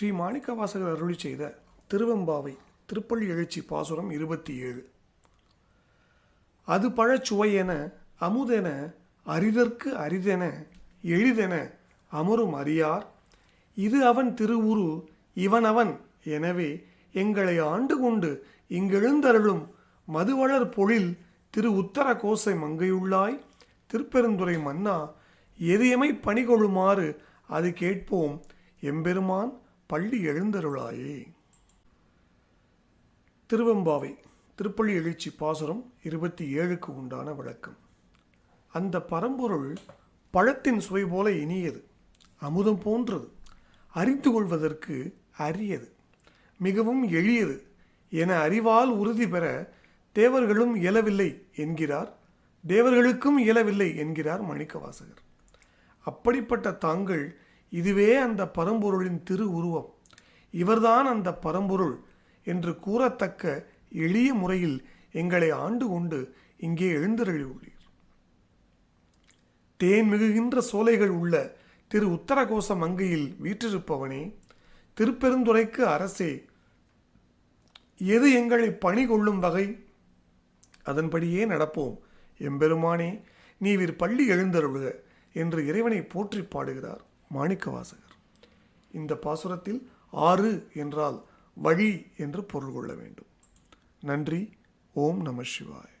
ஸ்ரீ மாணிக்கவாசகர் அருளி செய்த திருவெம்பாவை திருப்பள்ளி எழுச்சி பாசுரம் இருபத்தி ஏழு. அது பழச்சுவையென அமுதென அரிதற்கு அரிதென எளிதென அமரும் அறியார் இது அவன் திருவுரு இவனவன் எனவே எங்களை ஆண்டு கொண்டு இங்கெழுந்தருளும் மதுவளர் பொழில் திரு உத்தர கோசை மங்கையுள்ளாய். திருப்பெருந்துறை மன்னா எதையமை பணிகொள்ளுமாறு அது கேட்போம் எம்பெருமான். பள்ளி எழுந்தருளாயே. திருவெம்பாவை திருப்பள்ளி எழுச்சி பாசுரம் இருபத்தி ஏழுக்கு உண்டான விளக்கம். அந்த பரம்பொருள் பழத்தின் சுவை போல இனியது அமுதம் போன்றது அறிந்து கொள்வதற்கு அரியது மிகவும் எளியது என அறிவால் உறுதி பெற தேவர்களும் இயலவில்லை என்கிறார் தேவர்களுக்கும் இயலவில்லை என்கிறார் மணிக்கவாசகர் அப்படிப்பட்ட தாங்கள் இதுவே அந்த பரம்பொருளின் திரு உருவம். இவர்தான் அந்த பரம்பொருள் என்று கூறத்தக்க எளிய முறையில் எங்களை ஆண்டு கொண்டு இங்கே எழுந்தருளியுள்ளீர். தேன் மிகுகின்ற சோலைகள் உள்ள திரு உத்தரகோச மங்கையில் வீற்றிருப்பவனே திருப்பெருந்துறைக்கு அரசே எது எங்களை பணி கொள்ளும் வகை? அதன்படியே நடப்போம். எம்பெருமானே நீவிர் பள்ளி எழுந்தருளுக என்று இறைவனை போற்றி பாடுகிறார். மாணிக்கவாசகர். இந்த பாசுரத்தில் ஆறு என்றால் வழி என்று பொருள் கொள்ள வேண்டும். நன்றி. ஓம் நம சிவாய்.